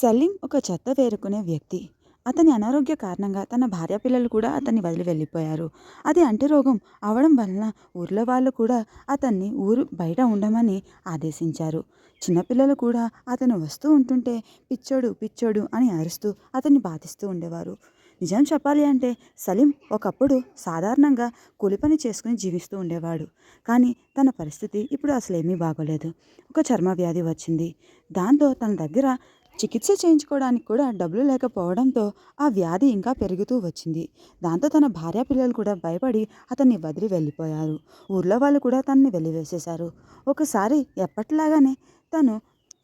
సలీం ఒక చెత్త వేరుకునే వ్యక్తి. అతని అనారోగ్య కారణంగా తన భార్య పిల్లలు కూడా అతన్ని వదిలి వెళ్ళిపోయారు. అది అంటి రోగం అవడం వలన ఊర్లో వాళ్ళు కూడా అతన్ని ఊరు బయట ఉండమని ఆదేశించారు. చిన్నపిల్లలు కూడా అతను వస్తూ ఉంటుంటే పిచ్చోడు పిచ్చోడు అని అరుస్తూ అతన్ని బాధిస్తూ ఉండేవారు. నిజం చెప్పాలి అంటే సలీం ఒకప్పుడు సాధారణంగా కూలిపని చేసుకుని జీవిస్తూ ఉండేవాడు. కానీ తన పరిస్థితి ఇప్పుడు అసలు ఏమీ బాగోలేదు. ఒక చర్మ వ్యాధి వచ్చింది. దాంతో తన దగ్గర చికిత్స చేయించుకోవడానికి కూడా డబ్బులు లేకపోవడంతో ఆ వ్యాధి ఇంకా పెరుగుతూ వచ్చింది. దాంతో తన భార్య పిల్లలు కూడా భయపడి అతన్ని వదిలి వెళ్ళిపోయారు. ఊర్లో వాళ్ళు కూడా తనని వెళ్ళివేసేశారు ఒకసారి ఎప్పటిలాగానే తను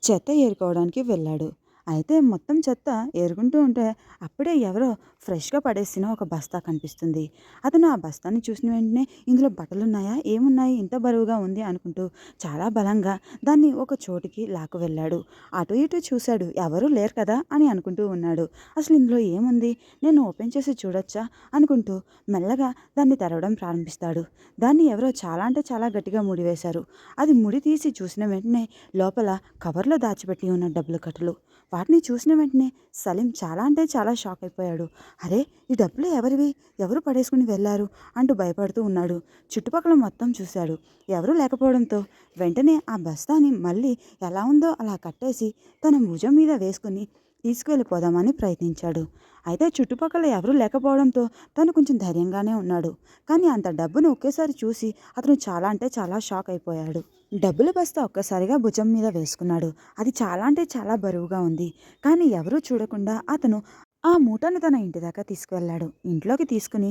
చెత్త ఏరుకోవడానికి వెళ్ళాడు. అయితే మొత్తం చెత్త ఏరుకుంటూ ఉంటే అప్పుడే ఎవరో ఫ్రెష్‌గా పడేసిన ఒక బస్తా కనిపిస్తుంది. అతను ఆ బస్తాని చూసిన వెంటనే ఇందులో బట్టలున్నాయా? ఏమున్నాయి? ఇంత బరువుగా ఉంది అనుకుంటూ చాలా బలంగా దాన్ని ఒక చోటికి లాక్కు వెళ్ళాడు. అటు ఇటు చూశాడు. ఎవరూ లేరు కదా అని అనుకుంటూ ఉన్నాడు. అసలు ఇందులో ఏముంది? నేను ఓపెన్ చేసి చూడొచ్చా? అనుకుంటూ మెల్లగా దాన్ని తెరవడం ప్రారంభిస్తాడు. దాన్ని ఎవరో చాలా అంటే చాలా గట్టిగా ముడివేశారు. అది ముడి తీసి చూసిన వెంటనే లోపల కవర్‌లో దాచిపెట్టి ఉన్న డబ్బులు కట్టలు. వాటిని చూసిన వెంటనే సలీం చాలా అంటే చాలా షాక్ అయిపోయాడు. అరే! ఈ డబ్బులు ఎవరివి? ఎవరు పడేసుకుని వెళ్ళారు అంటూ భయపడుతూ ఉన్నాడు. చుట్టుపక్కల మొత్తం చూశాడు. ఎవరూ లేకపోవడంతో వెంటనే ఆ బస్తాని మళ్ళీ ఎలా ఉందో అలా కట్టేసి తన భుజం మీద వేసుకుని తీసుకెళ్ళిపోదామని ప్రయత్నించాడు. అయితే చుట్టుపక్కల ఎవరూ లేకపోవడంతో తను కొంచెం ధైర్యంగానే ఉన్నాడు. కానీ అంత డబ్బును ఒకేసారి చూసి అతను చాలా అంటే చాలా షాక్ అయిపోయాడు. డబ్బుల బస్తా ఒక్కసారిగా భుజం మీద వేసుకున్నాడు. అది చాలా అంటే చాలా బరువుగా ఉంది. కానీ ఎవరూ చూడకుండా అతను ఆ మూటను తన ఇంటి దాకా తీసుకువెళ్ళాడు. ఇంట్లోకి తీసుకుని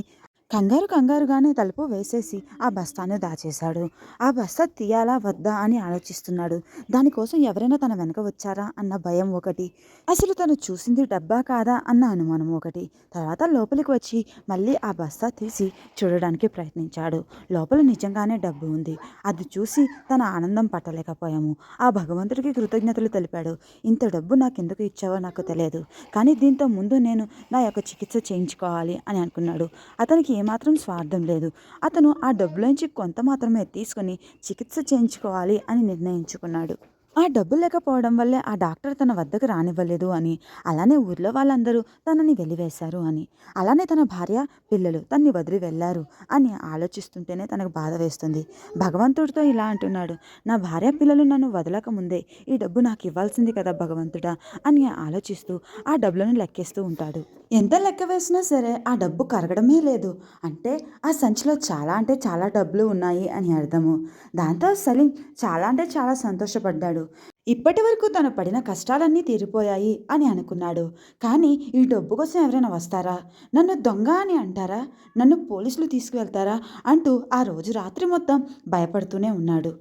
కంగారు కంగారుగానే తలుపు వేసేసి ఆ బస్తాను దాచేశాడు. ఆ బస్తా తీయాలా? వద్దా? అని ఆలోచిస్తున్నాడు. దానికోసం ఎవరైనా తన వెనక వచ్చారా అన్న భయం ఒకటి. అసలు తను చూసింది డబ్బా కాదా అన్న అనుమానం ఒకటి. తర్వాత లోపలికి వచ్చి మళ్ళీ ఆ బస్తా తీసి చూడడానికి ప్రయత్నించాడు. లోపల నిజంగానే డబ్బు ఉంది. అది చూసి తన ఆనందం పట్టలేకపోయాము. ఆ భగవంతుడికి కృతజ్ఞతలు తెలిపాడు. ఇంత డబ్బు నాకెందుకు ఇచ్చావో నాకు తెలియదు. కానీ దీంతో ముందు నేను నా యొక్క చికిత్స చేయించుకోవాలి అని అనుకున్నాడు. అతనికి ఏమాత్రం స్వార్థం లేదు. అతను ఆ డబ్బులోంచి కొంత మాత్రమే తీసుకుని చికిత్స చేయించుకోవాలి అని నిర్ణయించుకున్నాడు. ఆ డబ్బు లేకపోవడం వల్లే ఆ డాక్టర్ తన వద్దకు రానివ్వలేదు అని, అలానే ఊర్లో వాళ్ళందరూ తనని వెలివేశారు అని, అలానే తన భార్య, పిల్లలు తన్ని వదిలి వెళ్ళారు అని ఆలోచిస్తుంటేనే తనకు బాధ వేస్తుంది. భగవంతుడితో ఇలా అంటున్నాడు. నా భార్య, పిల్లలు నన్ను వదలక ముందే ఈ డబ్బు నాకు ఇవ్వాల్సింది కదా భగవంతుడా అని ఆలోచిస్తూ ఆ డబ్బులను లెక్కేస్తూ ఉంటాడు. ఎంత లెక్క వేసినా సరే ఆ డబ్బు కరగడమే లేదు. అంటే ఆ సంచిలో చాలా అంటే చాలా డబ్బులు ఉన్నాయి అని అర్థము. దాంతో సలీం చాలా అంటే చాలా సంతోషపడ్డాడు. ఇప్పటివరకు తను పడిన కష్టాలన్నీ తీరిపోయాయి అని అనుకున్నాడు. కానీ ఈ డబ్బు కోసం ఎవరైనా వస్తారా? నన్ను దొంగ అని అంటారా? నన్ను పోలీసులు తీసుకువెళ్తారా? అంటూ ఆ రోజు రాత్రి మొత్తం భయపడుతూనే ఉన్నాడు.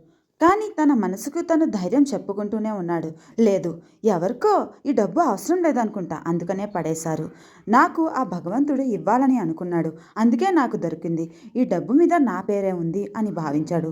కానీ తన మనసుకు తను ధైర్యం చెప్పుకుంటూనే ఉన్నాడు. లేదు ఎవరికో ఈ డబ్బు అవసరం లేదనుకుంటా. అందుకనే పడేశారు. నాకు ఆ భగవంతుడు ఇవ్వాలని అనుకున్నాడు. అందుకే నాకు దొరికింది. ఈ డబ్బు మీద నా పేరే ఉంది అని భావించాడు.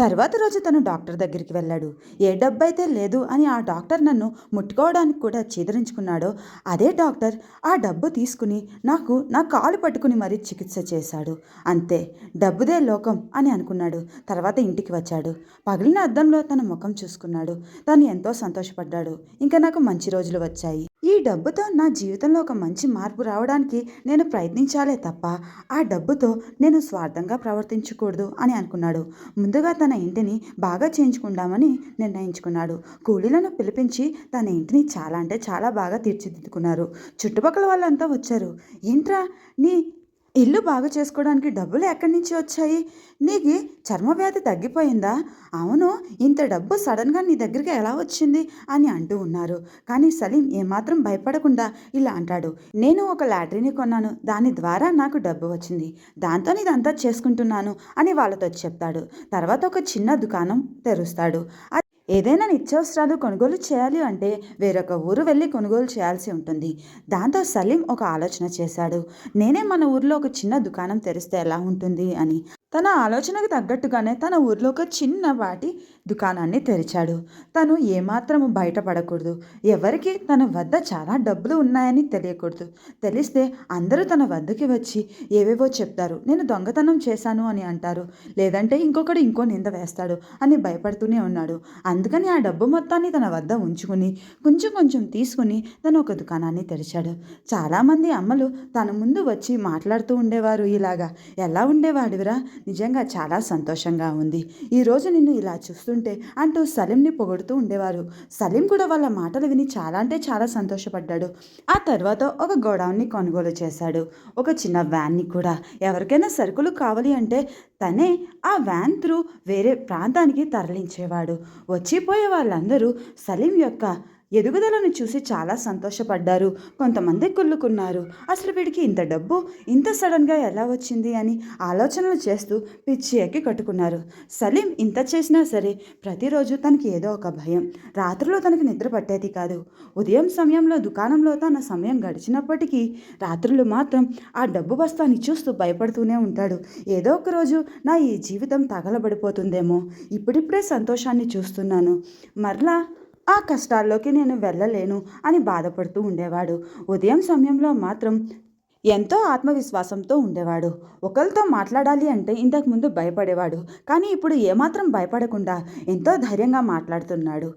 తర్వాత రోజు తను డాక్టర్ దగ్గరికి వెళ్ళాడు. ఏ డబ్బైతే లేదు అని ఆ డాక్టర్ నన్ను ముట్టుకోవడానికి కూడా చీదరించుకున్నాడో అదే డాక్టర్ ఆ డబ్బు తీసుకుని నాకు నా కాలు పట్టుకుని మరీ చికిత్స చేశాడు. అంతే డబ్బుదే లోకం అని అనుకున్నాడు. తర్వాత ఇంటికి వచ్చాడు. పగిలిన అద్దంలో తన ముఖం చూసుకున్నాడు. తను ఎంతో సంతోషపడ్డాడు. ఇంకా నాకు మంచి రోజులు వచ్చాయి. ఈ డబ్బుతో నా జీవితంలో ఒక మంచి మార్పు రావడానికి నేను ప్రయత్నించాలే తప్ప ఆ డబ్బుతో నేను స్వార్థంగా ప్రవర్తించకూడదు అని అనుకున్నాడు. ముందుగా తన ఇంటిని బాగా చేయించుకుందామని నిర్ణయించుకున్నాడు. కూలీలను పిలిపించి తన ఇంటిని చాలా అంటే చాలా బాగా తీర్చిదిద్దుకున్నారు. చుట్టుపక్కల వాళ్ళంతా వచ్చారు. ఏంట్రా నీ ఇల్లు బాగు చేసుకోవడానికి డబ్బులు ఎక్కడి నుంచి వచ్చాయి? నీకు చర్మ వ్యాధి తగ్గిపోయిందా? అవును ఇంత డబ్బు సడన్‌గా నీ దగ్గరికి ఎలా వచ్చింది? అని అంటూ ఉన్నారు. కానీ సలీం ఏమాత్రం భయపడకుండా ఇలా అంటాడు. నేను ఒక లాటరీని కొన్నాను. దాని ద్వారా నాకు డబ్బు వచ్చింది. దాంతో ఇదంతా చేసుకుంటున్నాను అని వాళ్ళతో చెప్తాడు. తర్వాత ఒక చిన్న దుకాణం తెరుస్తాడు. ఏదైనా నిత్యావసరాలు కొనుగోలు చేయాలి అంటే వేరొక ఊరు వెళ్ళి కొనుగోలు చేయాల్సి ఉంటుంది. దాంతో సలీం ఒక ఆలోచన చేశాడు. నేనే మన ఊర్లో ఒక చిన్న దుకాణం తెరిస్తే ఎలా ఉంటుంది అని. తన ఆలోచనకు తగ్గట్టుగానే తన ఊర్లో ఒక చిన్నపాటి దుకాణాన్ని తెరిచాడు. తను ఏమాత్రము బయటపడకూడదు. ఎవరికి తన వద్ద చాలా డబ్బులు ఉన్నాయని తెలియకూడదు. తెలిస్తే అందరూ తన వద్దకి వచ్చి ఏవేవో చెప్తారు. నేను దొంగతనం చేశాను అని అంటారు. లేదంటే ఇంకొకడు ఇంకో నింద వేస్తాడు అని భయపడుతూనే ఉన్నాడు. అందుకని ఆ డబ్బు మొత్తాన్ని తన వద్ద ఉంచుకుని కొంచెం కొంచెం తీసుకుని తను ఒక దుకాణాన్ని తెరిచాడు. చాలామంది అమ్మలు తన ముందు వచ్చి మాట్లాడుతూ ఉండేవారు. ఇలాగా ఎలా ఉండేవాడివిరా? నిజంగా చాలా సంతోషంగా ఉంది. ఈరోజు నిన్ను ఇలా చూస్తుంటే అంటూ సలీంని పొగుడుతూ ఉండేవారు. సలీం కూడా వాళ్ళ మాటలు విని చాలా అంటే చాలా సంతోషపడ్డాడు. ఆ తర్వాత ఒక గోడౌన్ని కొనుగోలు చేశాడు. ఒక చిన్న వ్యాన్ని కూడా. ఎవరికైనా సరుకులు కావాలి అంటే తనే ఆ వ్యాన్ త్రూ వేరే ప్రాంతానికి తరలించేవాడు. వచ్చిపోయే వాళ్ళందరూ సలీం యొక్క ఎదుగుదలను చూసి చాలా సంతోషపడ్డారు. కొంతమంది కుళ్ళుకున్నారు. అసలు వీడికి ఇంత డబ్బు ఇంత సడన్గా ఎలా వచ్చింది అని ఆలోచనలు చేస్తూ పిచ్చి ఎక్కి కట్టుకున్నారు. సలీం ఇంత చేసినా సరే ప్రతిరోజు తనకి ఏదో ఒక భయం. రాత్రిలో తనకి నిద్ర పట్టేది కాదు. ఉదయం సమయంలో దుకాణంలో తన సమయం గడిచినప్పటికీ రాత్రులు మాత్రం ఆ డబ్బు బస్తాని చూస్తూ భయపడుతూనే ఉంటాడు. ఏదో ఒక రోజు నా ఈ జీవితం తగలబడిపోతుందేమో. ఇప్పుడిప్పుడే సంతోషాన్ని చూస్తున్నాను. మరలా ఆ కష్టాల్లోకి నేను వెళ్ళలేను అని బాధపడుతూ ఉండేవాడు. ఉదయం సమయంలో మాత్రం ఎంతో ఆత్మవిశ్వాసంతో ఉండేవాడు. ఒకరితో మాట్లాడాలి అంటే ఇంతకుముందు భయపడేవాడు కానీ ఇప్పుడు ఏమాత్రం భయపడకుండా ఎంతో ధైర్యంగా మాట్లాడుతున్నాడు.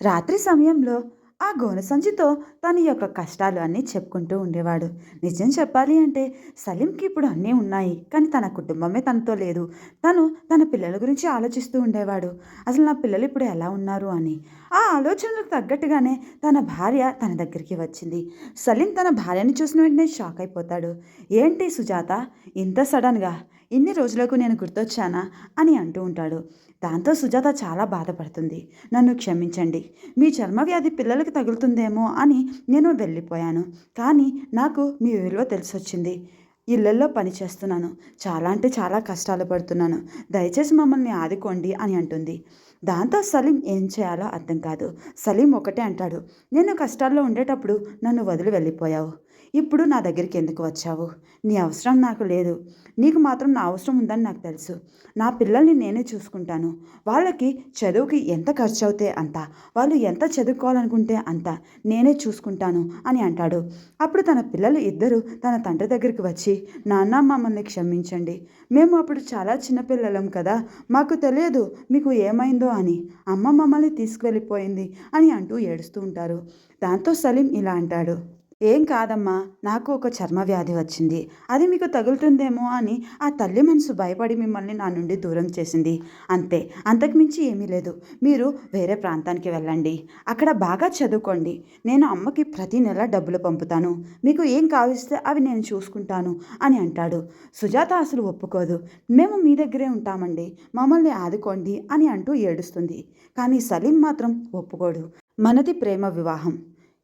రాత్రి సమయంలో ఆ గోనె సంచితో తన యొక్క కష్టాలు అన్నీ చెప్పుకుంటూ ఉండేవాడు. నిజం చెప్పాలి అంటే సలీంకి ఇప్పుడు అన్నీ ఉన్నాయి. కానీ తన కుటుంబమే తనతో లేదు. తను తన పిల్లల గురించి ఆలోచిస్తూ ఉండేవాడు. అసలు నా పిల్లలు ఇప్పుడు ఎలా ఉన్నారు అని. ఆ ఆలోచనలకు తగ్గట్టుగానే తన భార్య తన దగ్గరికి వచ్చింది. సలీం తన భార్యని చూసిన వెంటనే షాక్ అయిపోతాడు. ఏంటి సుజాత? ఇంత సడన్గా ఇన్ని రోజులకు నేను గుర్తొచ్చానా అని అంటూ ఉంటాడు. దాంతో సుజాత చాలా బాధపడుతుంది. నన్ను క్షమించండి. మీ చర్మవ్యాధి పిల్లలకి తగులుతుందేమో అని నేను వెళ్ళిపోయాను. కానీ నాకు మీ విలువ తెలిసొచ్చింది. ఇళ్ళల్లో పని చేస్తున్నాను. చాలా అంటే చాలా కష్టాలు పడుతున్నాను. దయచేసి మమ్మల్ని ఆదుకోండి అని అంటుంది. దాంతో సలీం ఏం చేయాలో అర్థం కాదు. సలీం ఒకటే అంటాడు. నేను కష్టాల్లో ఉండేటప్పుడు నన్ను వదిలి వెళ్ళిపోయావు. ఇప్పుడు నా దగ్గరికి ఎందుకు వచ్చావు? నీ అవసరం నాకు లేదు. నీకు మాత్రం నా అవసరం ఉందని నాకు తెలుసు. నా పిల్లల్ని నేనే చూసుకుంటాను. వాళ్ళకి చదువుకి ఎంత ఖర్చు అవుతే అంత వాళ్ళు ఎంత చదువుకోవాలనుకుంటే అంత నేనే చూసుకుంటాను అని అంటాడు. అప్పుడు తన పిల్లలు ఇద్దరు తన తండ్రి దగ్గరికి వచ్చి నాన్న మమ్మల్ని క్షమించండి. మేము అప్పుడు చాలా చిన్నపిల్లలం కదా. మాకు తెలియదు మీకు ఏమైందో అని. అమ్మ మమ్మల్ని తీసుకువెళ్ళిపోయింది అని అంటూ ఏడుస్తూ ఉంటారు. దాంతో సలీం ఇలా అంటాడు. ఏం కాదమ్మా నాకు ఒక చర్మ వ్యాధి వచ్చింది. అది మీకు తగులుతుందేమో అని ఆ తల్లి మనసు భయపడి మిమ్మల్ని నా నుండి దూరం చేసింది. అంతే అంతకుమించి ఏమీ లేదు. మీరు వేరే ప్రాంతానికి వెళ్ళండి. అక్కడ బాగా చదువుకోండి. నేను అమ్మకి ప్రతి నెల డబ్బులు పంపుతాను. మీకు ఏం కావిస్తే అవి నేను చూసుకుంటాను అని అంటాడు. సుజాత అసలు ఒప్పుకోదు. మేము మీ దగ్గరే ఉంటామండి. మమ్మల్ని ఆదుకోండి అని అంటూ ఏడుస్తుంది. కానీ సలీం మాత్రం ఒప్పుకోడు. మనది ప్రేమ వివాహం.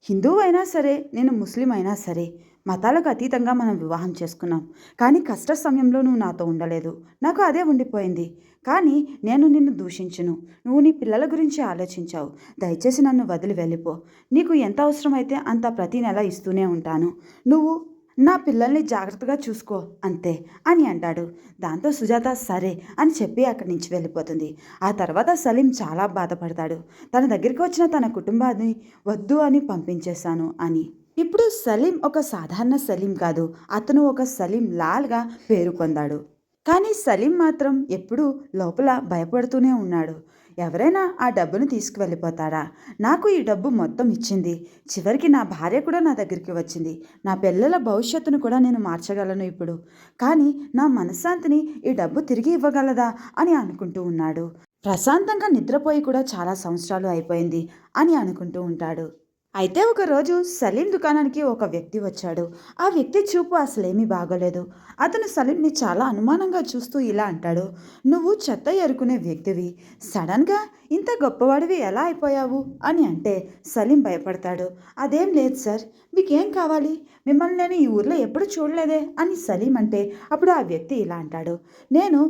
హిందువు అయినా సరే నేను ముస్లిం అయినా సరే మతాలకు అతీతంగా మనం వివాహం చేసుకున్నాం. కానీ కష్ట సమయంలో నువ్వు నాతో ఉండలేదు. నాకు అదే ఉండిపోయింది. కానీ నేను నిన్ను దూషించను. నువ్వు నీ పిల్లల గురించి ఆలోచించావు. దయచేసి నన్ను వదిలి వెళ్ళిపో. నీకు ఎంత అవసరమైతే అంత ప్రతి నెల ఇస్తూనే ఉంటాను. నువ్వు నా పిల్లల్ని జాగ్రత్తగా చూసుకో అంతే అని అంటాడు. దాంతో సుజాత సరే అని చెప్పి అక్కడి నుంచి వెళ్ళిపోతుంది. ఆ తర్వాత సలీం చాలా బాధపడతాడు. తన దగ్గరికి వచ్చిన తన కుటుంబాన్ని వద్దు అని పంపించేశాను అని. ఇప్పుడు సలీం ఒక సాధారణ సలీం కాదు. అతను ఒక సలీం లాల్గా పేరు పొందాడు. కానీ సలీం మాత్రం ఎప్పుడూ లోపల భయపడుతూనే ఉన్నాడు. ఎవరైనా ఆ డబ్బును తీసుకువెళ్ళిపోతారా నాకు ఈ డబ్బు మొత్తం ఇచ్చింది. చివరికి నా భార్య కూడా నా దగ్గరికి వచ్చింది. నా పిల్లల భవిష్యత్తును కూడా నేను మార్చగలను ఇప్పుడు. కానీ నా మనశ్శాంతిని ఈ డబ్బు తిరిగి ఇవ్వగలదా అని అనుకుంటూ ఉన్నాడు. ప్రశాంతంగా నిద్రపోయి కూడా చాలా సంవత్సరాలు అయిపోయింది అని అనుకుంటూ ఉంటాడు. అయితే ఒకరోజు సలీం దుకాణానికి ఒక వ్యక్తి వచ్చాడు. ఆ వ్యక్తి చూపు అసలేమీ బాగోలేదు. అతను సలీంని చాలా అనుమానంగా చూస్తూ ఇలా అంటాడు. నువ్వు చెత్త ఎరుకునే వ్యక్తివి. సడన్గా ఇంత గొప్పవాడివి ఎలా అయిపోయావు? అని అంటే సలీం భయపడతాడు. అదేం లేదు సార్. మీకేం కావాలి? మిమ్మల్ని నేను ఈ ఊర్లో ఎప్పుడు చూడలేదే అని సలీం అంటే అప్పుడు ఆ వ్యక్తి ఇలా అంటాడు. నేను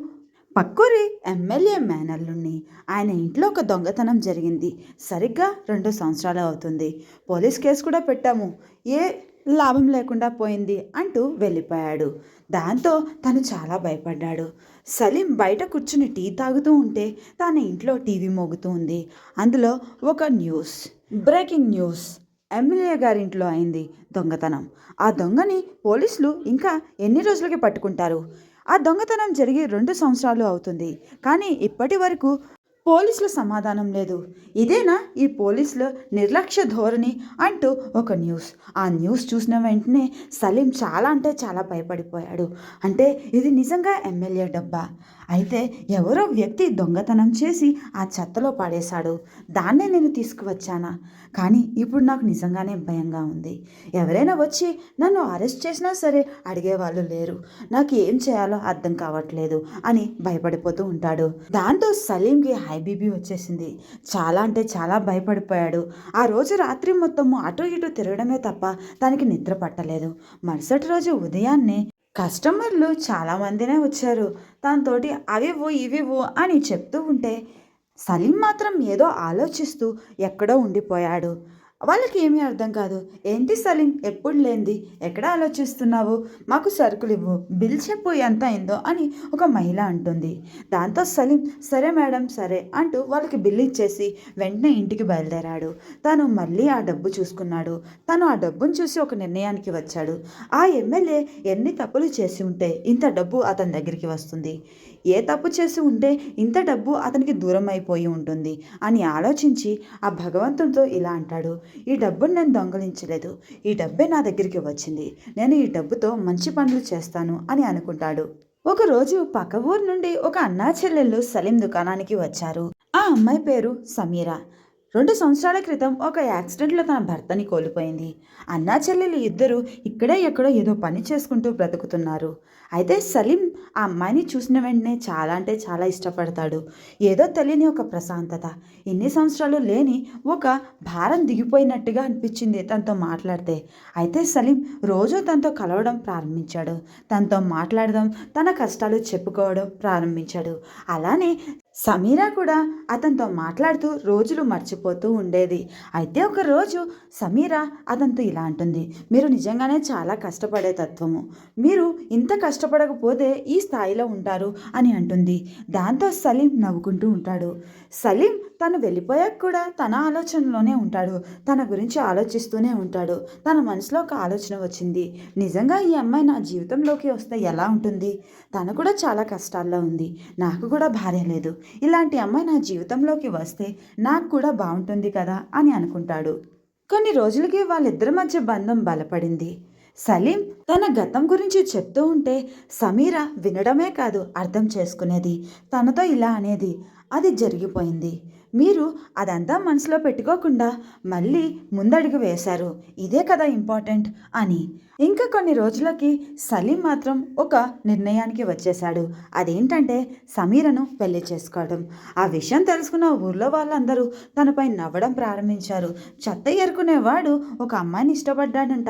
పక్కూరి ఎమ్మెల్యే మేనల్లుణ్ణి. ఆయన ఇంట్లో ఒక దొంగతనం జరిగింది. సరిగ్గా రెండు సంవత్సరాలు అవుతుంది. పోలీస్ కేసు కూడా పెట్టాము. ఏ లాభం లేకుండా పోయింది అంటూ వెళ్ళిపోయాడు. దాంతో తను చాలా భయపడ్డాడు. సలీం బయట కూర్చుని టీ తాగుతూ ఉంటే తన ఇంట్లో టీవీ మోగుతూ ఉంది. అందులో ఒక న్యూస్ బ్రేకింగ్ న్యూస్ ఎమ్మెల్యే గారింట్లో అయింది దొంగతనం. ఆ దొంగని పోలీసులు ఇంకా ఎన్ని రోజులకి పట్టుకుంటారు? ఆ దొంగతనం జరిగి రెండు సంవత్సరాలు అవుతుంది. కానీ ఇప్పటి వరకు పోలీసుల సమాధానం లేదు. ఇదేనా ఈ పోలీసులు నిర్లక్ష్య ధోరణి అంటూ ఒక న్యూస్. ఆ న్యూస్ చూసిన వెంటనే సలీం చాలా అంటే చాలా భయపడిపోయాడు. అంటే ఇది నిజంగా ఎమ్మెల్యే డబ్బా? అయితే ఎవరో వ్యక్తి దొంగతనం చేసి ఆ చెత్తలో పడేశాడు. దాన్నే నేను తీసుకువచ్చానా? కానీ ఇప్పుడు నాకు నిజంగానే భయంగా ఉంది. ఎవరైనా వచ్చి నన్ను అరెస్ట్ చేసినా సరే అడిగేవాళ్ళు లేరు. నాకు ఏం చేయాలో అర్థం కావట్లేదు అని భయపడిపోతూ ఉంటాడు. దాంతో సలీంకి హై బీబీ వచ్చేసింది. చాలా అంటే చాలా భయపడిపోయాడు. ఆ రోజు రాత్రి మొత్తము అటు ఇటు తిరగడమే తప్ప తనకి నిద్ర పట్టలేదు. మరుసటి రోజు ఉదయాన్నే కస్టమర్లు చాలామందినే వచ్చారు. దాంతోటి అవివ్వు ఇవివ్వు అని చెప్తూ ఉంటే సలీం మాత్రం ఏదో ఆలోచిస్తూ ఎక్కడో ఉండిపోయాడు. వాళ్ళకి ఏమీ అర్థం కాదు. ఏంటి సలీం? ఎప్పుడు లేంది ఎక్కడ ఆలోచిస్తున్నావు? మాకు సరుకులు ఇవ్వు. బిల్ చెప్పు ఎంత అయిందో అని ఒక మహిళ అంటుంది. దాంతో సలీం సరే మేడం సరే అంటూ వాళ్ళకి బిల్ ఇచ్చేసి వెంటనే ఇంటికి బయలుదేరాడు. తను మళ్ళీ ఆ డబ్బు చూసుకున్నాడు. తను ఆ డబ్బును చూసి ఒక నిర్ణయానికి వచ్చాడు. ఆ ఎమ్మెల్యే ఎన్ని తప్పులు చేసి ఉంటే ఇంత డబ్బు అతని దగ్గరికి వస్తుంది. ఏ తప్పు చేసి ఉంటే ఇంత డబ్బు అతనికి దూరం అయిపోయి ఉంటుంది అని ఆలోచించి ఆ భగవంతుడితో ఇలా అంటాడు ఈ డబ్బును నేను దొంగలించలేదు. ఈ డబ్బే నా దగ్గరికి వచ్చింది. నేను ఈ డబ్బుతో మంచి పనులు చేస్తాను అని అనుకుంటాడు. ఒకరోజు పక్క ఊరు నుండి ఒక అన్నా చెల్లెళ్ళు సలీం దుకాణానికి వచ్చారు. ఆ అమ్మాయి పేరు సమీరా. రెండు సంవత్సరాల క్రితం ఒక యాక్సిడెంట్లో తన భర్తని కోల్పోయింది. అన్నా చెల్లెలు ఇద్దరు ఇక్కడే ఎక్కడో ఏదో పని చేసుకుంటూ బ్రతుకుతున్నారు. అయితే సలీం ఆ అమ్మాయిని చూసిన వెంటనే చాలా అంటే చాలా ఇష్టపడతాడు. ఏదో తెలియని ఒక ప్రశాంతత. ఇన్ని సంవత్సరాలు లేని ఒక భారం దిగిపోయినట్టుగా అనిపించింది తనతో మాట్లాడితే. అయితే సలీం రోజు తనతో కలవడం ప్రారంభించాడు. తనతో మాట్లాడడం తన కష్టాలు చెప్పుకోవడం ప్రారంభించాడు. అలానే సమీరా కూడా అతనితో మాట్లాడుతూ రోజులు మర్చిపోతూ ఉండేది. అయితే ఒక రోజు సమీరా అతనితో ఇలా అంటుంది మీరు నిజంగానే చాలా కష్టపడే తత్వము. మీరు ఇంత కష్టపడకపోతే ఈ స్థాయిలో ఉంటారు అని అంటుంది. దాంతో సలీం నవ్వుకుంటూ ఉంటాడు. సలీం తను వెళ్ళిపోయాక కూడా తన ఆలోచనలోనే ఉంటాడు. తన గురించి ఆలోచిస్తూనే ఉంటాడు. తన మనసులో ఒక ఆలోచన వచ్చింది. నిజంగా ఈ అమ్మాయి నా జీవితంలోకి వస్తే ఎలా ఉంటుంది? తను కూడా చాలా కష్టాల్లో ఉంది. నాకు కూడా భార్య లేదు. ఇలాంటి అమ్మాయి నా జీవితంలోకి వస్తే నాకు కూడా బాగుంటుంది కదా అని అనుకుంటాడు. కొన్ని రోజులకి వాళ్ళిద్దరి మధ్య బంధం బలపడింది. సలీం తన గతం గురించి చెప్తూ ఉంటే సమీర వినడమే కాదు అర్థం చేసుకునేది. తనతో ఇలా అనేది అది జరిగిపోయింది. మీరు అదంతా మనసులో పెట్టుకోకుండా మళ్ళీ ముందడుగు వేశారు. ఇదే కదా ఇంపార్టెంట్ అని. ఇంకా కొన్ని రోజులకి సలీం మాత్రం ఒక నిర్ణయానికి వచ్చేశాడు. అదేంటంటే సమీరను పెళ్ళి చేసుకోవడం. ఆ విషయం తెలుసుకున్న ఊర్లో వాళ్ళందరూ తనపై నవ్వడం ప్రారంభించారు. చెత్త ఏరుకునేవాడు ఒక అమ్మాయిని ఇష్టపడ్డాడంట.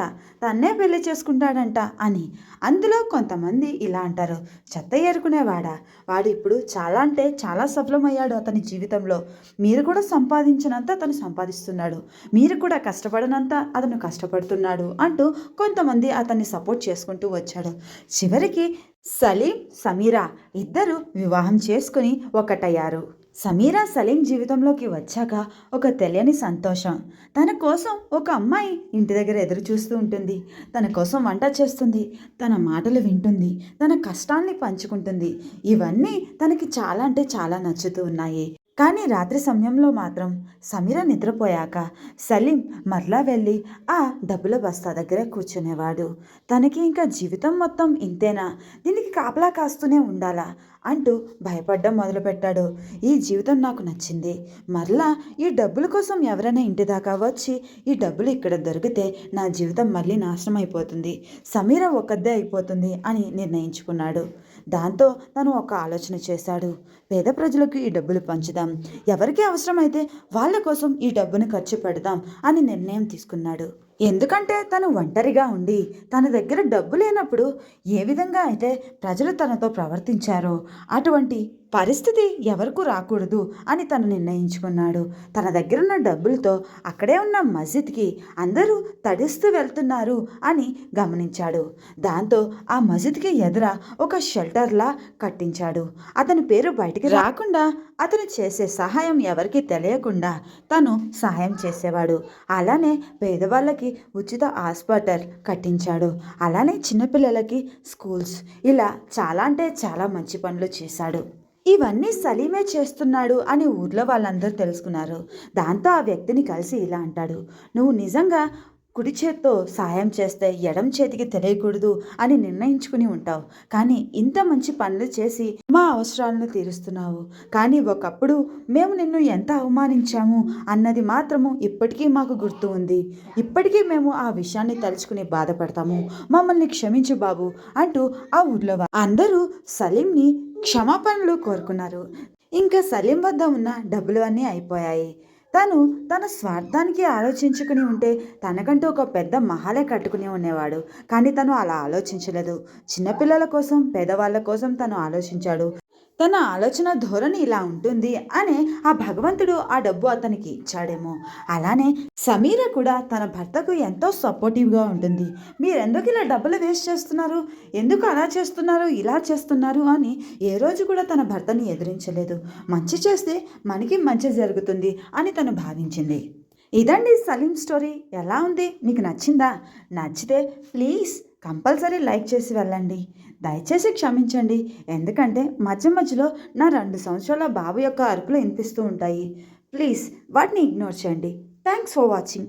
తన్నే పెళ్ళి చేసుకుంటాడంట అని. అందులో కొంతమంది ఇలా అంటారు. చెత్త ఏరుకునేవాడా? వాడు ఇప్పుడు చాలా అంటే చాలా సఫలమయ్యాడు అతని జీవితంలో. మీరు కూడా సంపాదించినంత అతను సంపాదిస్తున్నాడు. మీరు కూడా కష్టపడనంత అతను కష్టపడుతున్నాడు అంటూ కొంతమంది అతన్ని సపోర్ట్ చేసుకుంటూ వచ్చాడు. చివరికి సలీం సమీరా ఇద్దరు వివాహం చేసుకుని ఒకటయ్యారు. సమీరా సలీం జీవితంలోకి వచ్చాక ఒక తెలియని సంతోషం. తన కోసం ఒక అమ్మాయి ఇంటి దగ్గర ఎదురు చూస్తూ ఉంటుంది. తన కోసం వంట చేస్తుంది. తన మాటలు వింటుంది. తన కష్టాన్ని పంచుకుంటుంది. ఇవన్నీ తనకి చాలా అంటే చాలా నచ్చుతూ ఉన్నాయి. కానీ రాత్రి సమయంలో మాత్రం సమీర నిద్రపోయాక సలీం మరలా వెళ్ళి ఆ డబ్బుల బస్తా దగ్గర కూర్చునేవాడు. తనకి ఇంకా జీవితం మొత్తం ఇంతేనా? దీనికి కాపలా కాస్తూనే ఉండాలా? అంటూ భయపడ్డం మొదలుపెట్టాడు. ఈ జీవితం నాకు నచ్చింది. మరలా ఈ డబ్బుల కోసం ఎవరైనా ఇంటి దాకా వచ్చి ఈ డబ్బులు ఇక్కడ దొరికితే నా జీవితం మళ్ళీ నాశనం అయిపోతుంది. సమీర ఒక్కదే అయిపోతుంది అని నిర్ణయించుకున్నాడు. దాంతో తను ఒక ఆలోచన చేశాడు. పేద ప్రజలకు ఈ డబ్బులు పంచుదాం. ఎవరికి అవసరమైతే వాళ్ళ కోసం ఈ డబ్బును ఖర్చు పెడదాం అని నిర్ణయం తీసుకున్నాడు. ఎందుకంటే తను ఒంటరిగా ఉండి తన దగ్గర డబ్బు లేనప్పుడు ఏ విధంగా అయితే ప్రజలు తనతో ప్రవర్తించారో అటువంటి పరిస్థితి ఎవరికు రాకూడదు అని తను నిర్ణయించుకున్నాడు. తన దగ్గర ఉన్న డబ్బులతో అక్కడే ఉన్న మస్జిద్కి అందరూ తడిస్తూ వెళ్తున్నారు అని గమనించాడు. దాంతో ఆ మస్జిద్కి ఎదుర ఒక షెల్టర్లా కట్టించాడు. అతని పేరు బయట బయటికి రాకుండా అతను చేసే సహాయం ఎవరికి తెలియకుండా తను సహాయం చేసేవాడు. అలానే పేదవాళ్ళకి ఉచిత హాస్పిటల్ కట్టించాడు. అలానే చిన్నపిల్లలకి స్కూల్స్. ఇలా చాలా అంటే చాలా మంచి పనులు చేశాడు. ఇవన్నీ సలీమే చేస్తున్నాడు అని ఊర్లో వాళ్ళందరూ తెలుసుకున్నారు. దాంతో ఆ వ్యక్తిని కలిసి ఇలా అంటాడు. నువ్వు నిజంగా కుడి చేత్తో సాయం చేస్తే ఎడం చేతికి తెలియకూడదు అని నిర్ణయించుకుని ఉంటావు. కానీ ఇంత మంచి పనులు చేసి మా అవసరాలను తీరుస్తున్నావు. కానీ ఒకప్పుడు మేము నిన్ను ఎంత అవమానించాము అన్నది మాత్రము ఇప్పటికీ మాకు గుర్తు ఉంది. ఇప్పటికీ మేము ఆ విషయాన్ని తలుచుకుని బాధపడతాము. మమ్మల్ని క్షమించు బాబు అంటూ ఆ ఊర్లో అందరూ సలీంని క్షమాపణలు కోరుకున్నారు. ఇంకా సలీం వద్ద ఉన్న డబ్బులు అన్నీ అయిపోయాయి. తను తన స్వార్థానికి ఆలోచించుకుని ఉంటే తనకంటూ ఒక పెద్ద మహాలే కట్టుకుని ఉండేవాడు. కానీ తను అలా ఆలోచించలేదు. చిన్నపిల్లల కోసం పేదవాళ్ళ కోసం తను ఆలోచించాడు. తన ఆలోచన ధోరణి ఇలా ఉంటుంది అని ఆ భగవంతుడు ఆ డబ్బు అతనికి ఇచ్చాడేమో. అలానే సమీర కూడా తన భర్తకు ఎంతో సపోర్టివ్గా ఉంటుంది. మీరెందుకు ఇలా డబ్బులు వేస్ట్ చేస్తున్నారు? ఎందుకు అలా చేస్తున్నారు? ఇలా చేస్తున్నారు? అని ఏ రోజు కూడా తన భర్తని ఎదిరించలేదు. మంచి చేస్తే మనకి మంచి జరుగుతుంది అని తను భావించింది. ఇదండి సలీం స్టోరీ. ఎలా ఉంది? మీకు నచ్చిందా? నచ్చితే ప్లీజ్ కంపల్సరీ లైక్ చేసి వెళ్ళండి. దయచేసి క్షమించండి. ఎందుకంటే మధ్య మధ్యలో నా రెండు సంవత్సరాల బాబు యొక్క అరుపులు వినిపిస్తూ ఉంటాయి. ప్లీజ్ వాటిని ఇగ్నోర్ చేయండి. Thanks for watching.